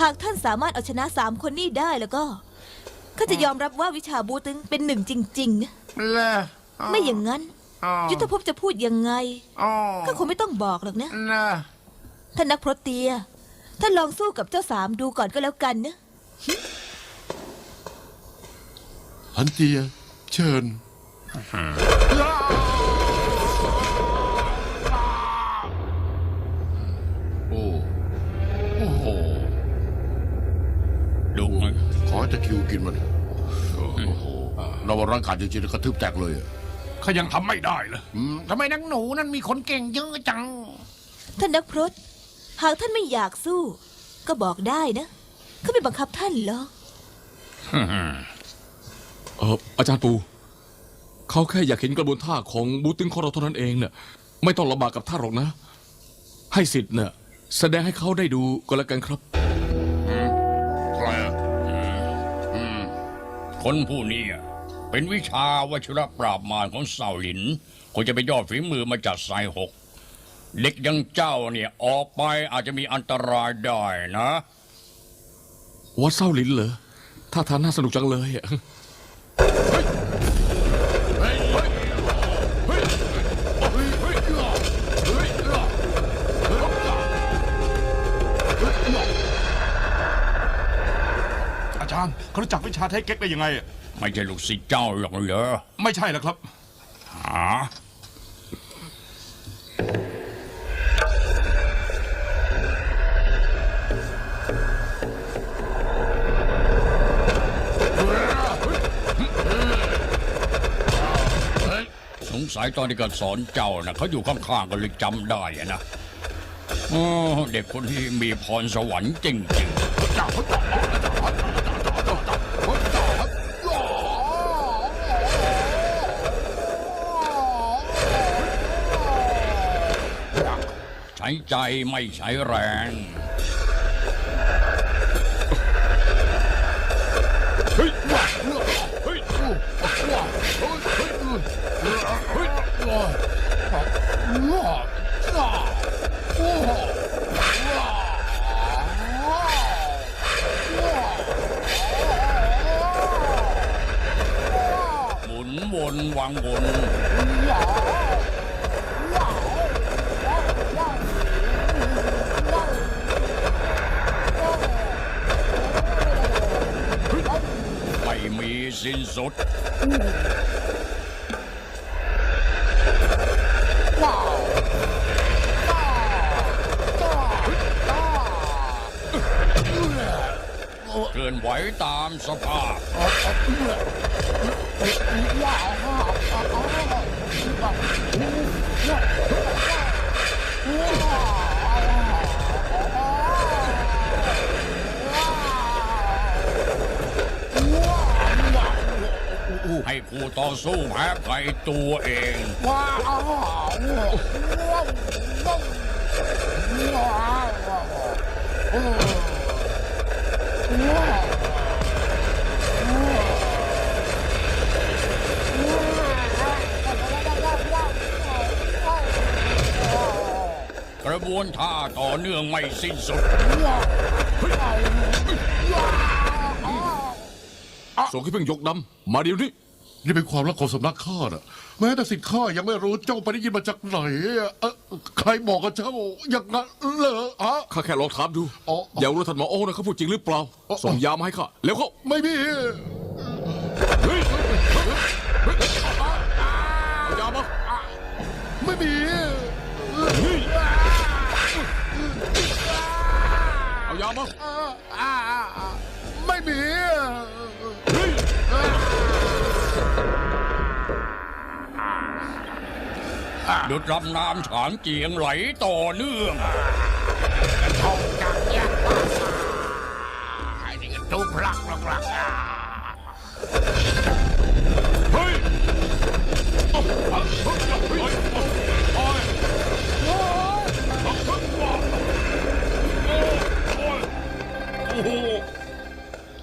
หากท่านสามารถเอาชนะสามคนนี้ได้แล้วก็ข้าจะยอมรับว่าวิชาบูตึงเป็นหนึ่งจริงๆนะเลยไม่อย่างนั้น อ๋อยุทธภพจะพูดยังไงอ๋อก็คงไม่ต้องบอกหรอกนะนะท่านนักพรตเตียท่านลองสู้กับเจ้าสามดูก่อนก็แล้วกันนะหันเตีย เชิญโให้ตะคริวกินมันโอ้โหนวรังขาดจริงๆกระทืบแตกเลยอะเขายังทำไม่ได้เลยอืมทำไมนักหนูนั่นมีคนเก่งเยอะจัง ท่านนักพรตหากท่านไม่อยากสู้ ก็บอกได้นะข้าไม่บังคับท่านหรอกเอออาจารย์ปู เขาแค่อยากเห็นกระบวนท่าของบูตึงของเราเท่านั้นเองเน่ะไม่ต้องลำบากกับท่านหรอกนะ ให้สิทธิ์เน่ะแสดงให้เขาได้ดูก็แล้วกันครับ คนผู้นี้เป็นวิชาวชิรปราบมารของเสาหลินคงจะไปยอดฝีมือมาจากสายหก เด็กยังเจ้าเนี่ยออกไปอาจจะมีอันตรายได้นะ วัดเศร้าหลินเหรอท่าทางน่าสนุกจังเลยอะ จารย์เขารู้จักวิชาไทเก๊กได้ยังไงอะไม่ใช่ลูกศิษย์เจ้าหรอกเหรอไม่ใช่แล้วครับ หาสงสัยตอนที่การสอนเจ้านะเขาอยู่ข้างๆกันเลยจำได้อะนะโอ้เด็กคนที่มีพรสวรรค์จริงๆใช้ใจไม่ใช้แรงหมุนวนวังวน สิ้นสุด เคลื่อนไหวตามสภาพ ให้คู่ต่อสู้แพ้ไขตัวเองกระบวนท่าต่อเนื่องไม่สิ้นสุด ส่งให้เพิ่งยกดำมาเดี๋ยวนี้ นี่เป็นความลับของสำนักข้าน่ะ แม้แต่สิทธิ์ข้ายังไม่รู้เจ้าไปได้ยินมาจากไหนอะเอ่อใครบอกกับเจ้าอย่างนั้นเหรอฮะข้าแค่ลองถามดูอ๋ออยากรู้ท่านหมอโอ้นะเขาพูดจริงหรือเปล่าอ๋อส่งยามาให้ข้าแล้วเขาไม่มี ยามาไม่มี เอายามา ดุดลำน้ำฉางเจียงไหลต่อเนื่องไอ้นี่ก็ทุบพลักพลักพลักอะ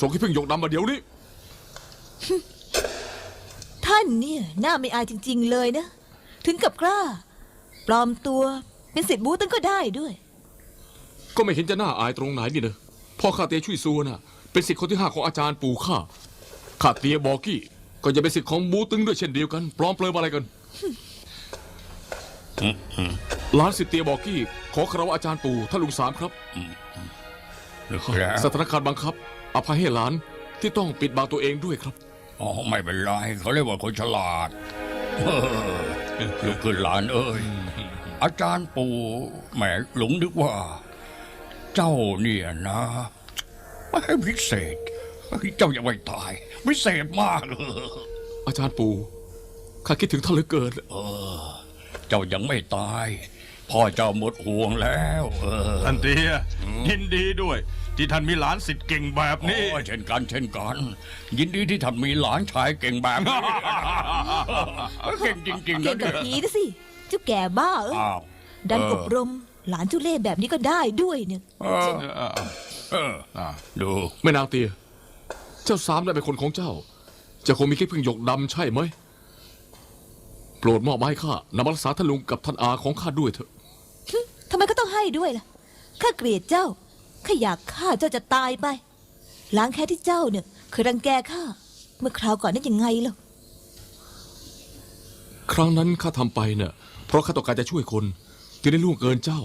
ส่งให้เพิ่งยกดำมาเดี๋ยวนี้ ท่านเนี่ย หน้าไม่อายจริง ๆ เลยนะ ถึงกับกล้า ปลอมตัวเป็นสิทธิ์บูตึงก็ได้ด้วย ก็ไม่เห็นจะน่าอายตรงไหนนี่เนอะพ่อข้าเตียช่วยซัวน่ะ เป็นสิทธิ์คนที่ห้าของอาจารย์ปู่ข้าข้าเตียบอกกี้ ก็จะเป็นสิทธิ์ของบูตึงด้วยเช่นเดียวกัน ปลอมเปลือยอะไรกันหลานสิทธิ์เตียบอกกี้ ขอคารวะอาจารย์ปู่ท่านลุงสามครับนึกแล้วสถานการณ์บังคับ อภัยให้หลานที่ต้องปิดบังตัวเองด้วยครับ อ๋อไม่เป็นไรเขาเรียกว่าคนฉลาดเออลุกขึ้นหลานเอ้ย อาจารย์ปู่แหมหลงนึกว่า เจ้าเนี่ยนะไม่พิเศษ เจ้ายังไม่ตายพิเศษมากเลยอาจารย์ปู่ข้าคิดถึงท่านเหลือเกินเจ้ายังไม่ตาย พ่อเจ้าหมดห่วงแล้ว เออ ท่านเตียยินดีด้วย ที่ท่านมีหลานสิทธิ์เก่งแบบนี้ โอ้ยเช่นกันเช่นกัน ยินดีที่ท่านมีหลานชายเก่งแบบนี้ เก่งจริงๆเก่นะงกับเนี่ยผีนะสิเจ้าแก่บ้าเอออ้าว ดันเออ อบรม หลานเจุเล่ห์แบบนี้ก็ได้ด้วยเนี่ย เออเอออ่าดู แม่นางเตีย เจ้าสามได้เป็นคนของเจ้าจะคงมีแค่เพียงหยกดำใช่ไหม โปรดมอบมาให้ข้านำมารักษาท่านลุงกับท่านอาของข้าด้วยเถอะ ทำไมก็ต้องให้ด้วยล่ะ ข้าเกลียดเจ้า ข้าอยากฆ่าเจ้าจะตายไป ล้างแค้นที่เจ้าเนี่ย เคยรังแกข้าเมื่อคราวก่อนนั้นยังไงล่ะครั้งนั้นข้าทำไปเน่ะเพราะข้าต้องการจะช่วยคนจึงได้ล่วงเกินเจ้า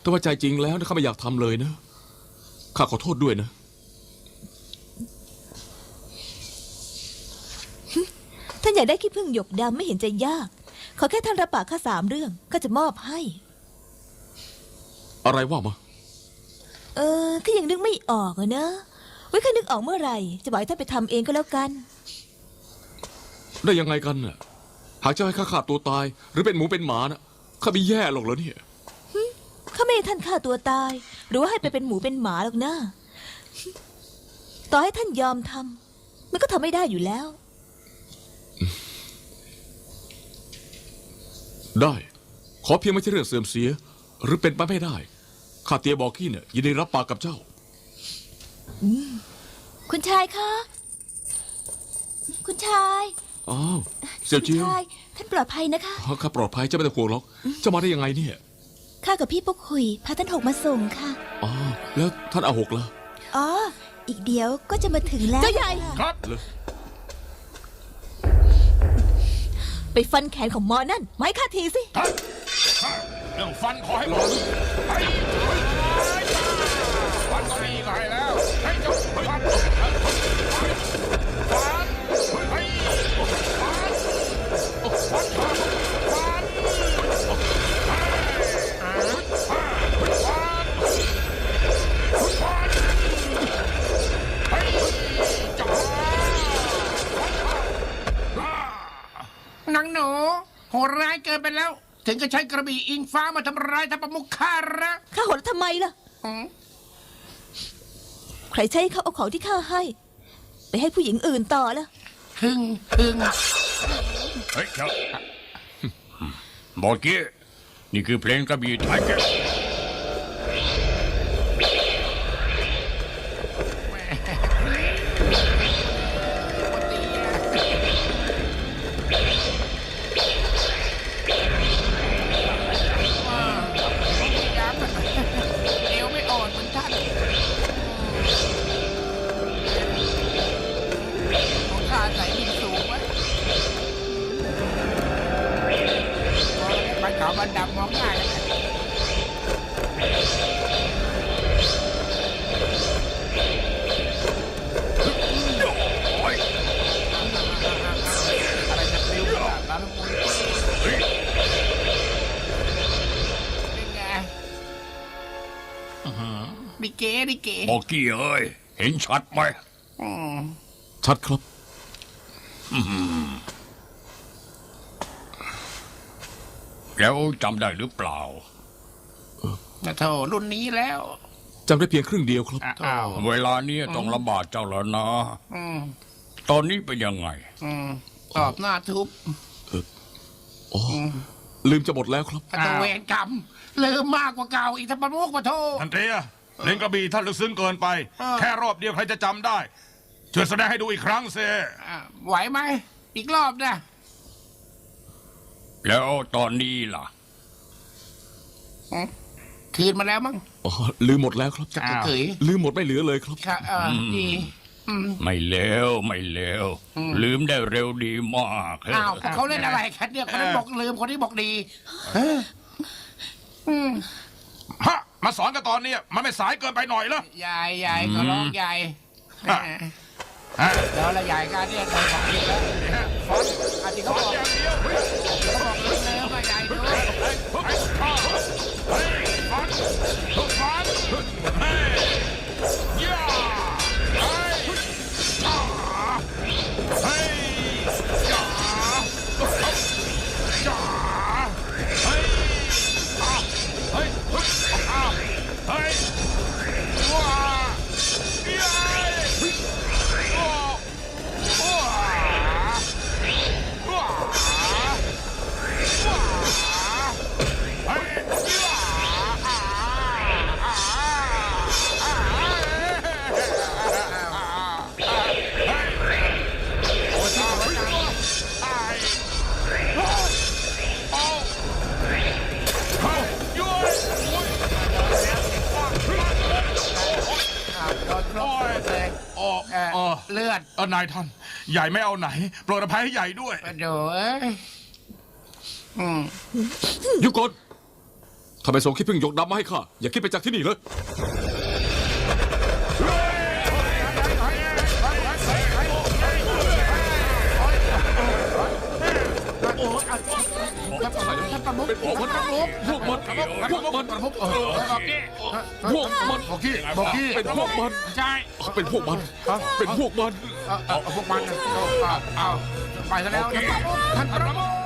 แต่ว่าใจจริงแล้วนะข้าไม่อยากทำเลยนะข้าขอโทษด้วยนะ ท่านอยากได้ขี้ผึ้งหยกดำไม่เห็นจะยาก ขอแค่ท่านรับปากข้าสามเรื่องก็จะมอบให้ อะไรว่ามาเออข้ายังนึกไม่ออกอะนะไว้ข้านึกออกเมื่อไหร่ จะบอกให้ท่านไปทำเองก็แล้วกัน ได้ยังไงกันน่ะ หากเจ้าให้ข้าขาดตัวตาย หรือเป็นหมูเป็นหมาน่ะข้าไม่แย่หรอกเหรอเนี่ย ข้าไม่ให้ท่านฆ่าตัวตาย หรือว่าให้ไปเป็นหมูเป็นหมาหรอกนะ ต่อให้ท่านยอมทำมันก็ทำไม่ได้อยู่แล้ว ได้ ขอเพียงไม่ใช่เรื่องเสื่อมเสีย หรือเป็นไปไม่ได้ ข้าเตียบอกกี้เนี่ยยินดีรับปากกับเจ้า คุณชายคะ คุณชายอ้าวเสี่ยวคุณเจียวชาย ท่านปลอดภัยนะคะ ข้าปลอดภัยเจ้าไม่ต้องห่วงหรอกเจ้ามาได้ยังไงเนี่ยข้ากับพี่ปุ๊กคุยพาท่านหกมาส่งค่ะ อ๋อแล้วท่านอาหกล่ะอ๋อ อีกเดี๋ยวก็จะมาถึงแล้ว เจ้าใหญ่ ครับไปฟันแขนของหมอนั่นไม้ข้าทีสิท่านเรื่องฟันขอให้หมดไป วันก็มีก็ให้แล้ว ถึงก็ใช้กระบี่อิงฟ้ามาทำร้ายทัพประมุขข้าระข้าโหดทำไมล่ะอืมใครใช้เขาเอาของที่ข้าให้ ไปให้ผู้หญิงอื่นต่อล่ะ หึงหึงเฮ้ยเจ้าบอกกี้นี่คือเพลงกระบี่ไทยแก ขาวมันดำมองง่ายนะอะไรจะปลิวขนาดนั้นมุ้ยเป็นไงดิเกดิเกบอกกี้เอ้ย เห็นชัดไหม อืมชัดครับ แล้วจำได้หรือเปล่านะโถรุ่นนี้แล้ว จำได้เพียงครึ่งเดียวครับอ้าวเวลานี้ต้องลำบากเจ้าแล้วนะ อืมตอนนี้เป็นยังไง อืมตอบหน้าทุบอ๋อลืมจะหมดแล้วครับอัตเวรกรรมลืมมากกว่าเก่าอีกทั้งประมุกมาโทษท่านเตียเล่นกระบี่ท่านลึกซึ้งเกินไปอ่าแค่รอบเดียวใครจะจำได้ช่วยแสดงให้ดูอีกครั้งเซอะไหวไหมอีกรอบนะ แล้วตอนนี้ล่ะคคืนมาแล้วมั้ง อ๋อลืมหมดแล้วครับจักรเกยลืมหมดไม่เหลือเลยครับ ค่ะเออดีอืมไม่เลวไม่เลวลืมได้เร็วดีมากอ้าวเขาเล่นอะไรกันเนี่ยคนนั้นบอกลืมคนนี้บอกดีเอออืมฮะมาสอนกันตอนเนี้ยมันไม่สายเกินไปหน่อยเหรอ ยายยายก็ร้องยายฮะฮะแล้วละยายกันเนี่ยโดนของอีกแล้วฟอนอาทิตย์เขาบอกอย่างเดียวเฮ้ย เอออ๋อเลือดเออนายท่าน ใหญ่ไม่เอาไหน โปรดอภัยให้ใหญ่ด้วยมาดูเอ้ยอืมหยุดก่อนถ้าไปส่งขี้พึ่งหยกดำมาให้ข้า อย่าคิดไปจากที่นี่เลย ประมุขเป็นพวกมันพวกมันพวกมันประมุขเออพวกมันบอกกี้บอกกี้เป็นพวกมันใช่เป็นพวกมันเป็นพวกมันเอาเอาเอาพวกมันเอาเอาเอาไปซะแล้วท่านประมุขท่านประมุข